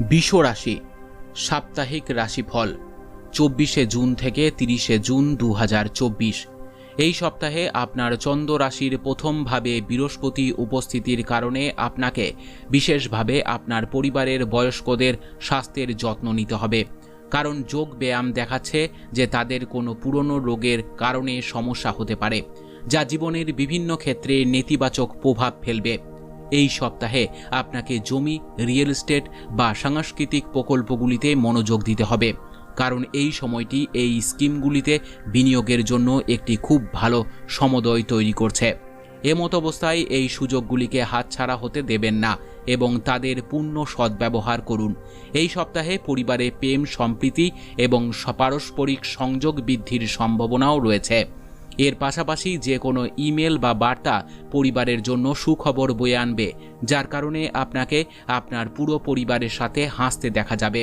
বিষ রাশি সাপ্তাহিক রাশিফল, চব্বিশে জুন থেকে তিরিশে জুন দু হাজার চব্বিশ। এই সপ্তাহে আপনার চন্দ্র রাশির প্রথমভাবে বৃহস্পতি উপস্থিতির কারণে আপনাকে বিশেষভাবে আপনার পরিবারের বয়স্কদের স্বাস্থ্যের যত্ন নিতে হবে। কারণ যোগ ব্যায়াম দেখাচ্ছে যে তাদের কোনো পুরনো রোগের কারণে সমস্যা হতে পারে, যা জীবনের বিভিন্ন ক্ষেত্রে নেতিবাচক প্রভাব ফেলবে। এই সপ্তাহে আপনাকে জমি, রিয়েল এস্টেট বা সাংস্কৃতিক প্রকল্পগুলিতে মনোযোগ দিতে হবে। কারণ এই সময়টি এই স্কিমগুলিতে বিনিয়োগের জন্য একটি খুব ভালো সমদয় তৈরি করছে। এমত অবস্থায় এই সুযোগগুলিকে হাতছাড়া হতে দেবেন না এবং তাদের পূর্ণ সদ্ব্যবহার করুন। এই সপ্তাহে পরিবারে প্রেম, সম্প্রীতি এবং পারস্পরিক সংযোগ বৃদ্ধির সম্ভাবনাও রয়েছে। এর পাশাপাশি যে কোনো ইমেল বা বার্তা পরিবারের জন্য সুখবর বয়ে আনবে, যার কারণে আপনাকে আপনার পুরো পরিবারের সাথে হাসতে দেখা যাবে।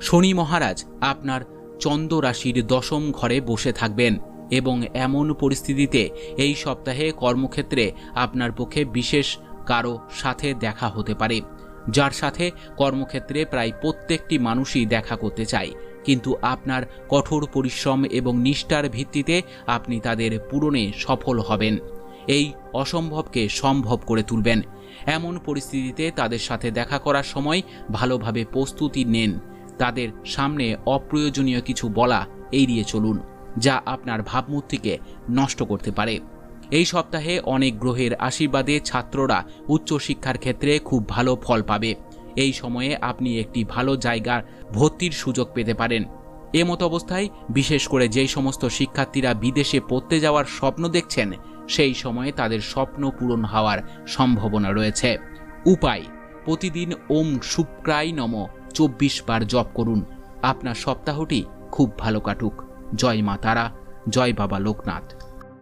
শনি মহারাজ, আপনার চন্দ্র রাশির দশম ঘরে বসে থাকবেন এবং এমন পরিস্থিতিতে এই সপ্তাহে কর্মক্ষেত্রে আপনার পক্ষে বিশেষ কারও সাথে দেখা হতে পারে, যার সাথে কর্মক্ষেত্রে প্রায় প্রত্যেকটি মানুষই দেখা করতে চায়। কিন্তু আপনার কঠোর পরিশ্রম এবং নিষ্ঠার ভিত্তিতে আপনি তাদের পূরণে সফল হবেন। এই অসম্ভবকে সম্ভব করে তুলবেন। এমন পরিস্থিতিতে তাদের সাথে দেখা করার সময় ভালোভাবে প্রস্তুতি নেন। তাদের সামনে অপ্রয়োজনীয় কিছু বলা এড়িয়ে চলুন, যা আপনার ভাবমূর্তিকে নষ্ট করতে পারে। এই সপ্তাহে অনেক গ্রহের আশীর্বাদে ছাত্ররা উচ্চশিক্ষার ক্ষেত্রে খুব ভালো ফল পাবে। এই সময়ে আপনি একটি ভালো জায়গার ভর্তির সুযোগ পেতে পারেন। এমত অবস্থায়, বিশেষ করে যেই সমস্ত শিক্ষার্থীরা বিদেশে পড়তে যাওয়ার স্বপ্ন দেখছেন, সেই সময়ে তাদের স্বপ্ন পূরণ হওয়ার সম্ভাবনা রয়েছে। উপায়, প্রতিদিন ওম শুক্রাই নম চব্বিশ বার জপ করুন। আপনার সপ্তাহটি খুব ভালো কাটুক। জয় মা তারা, জয় বাবা লোকনাথ।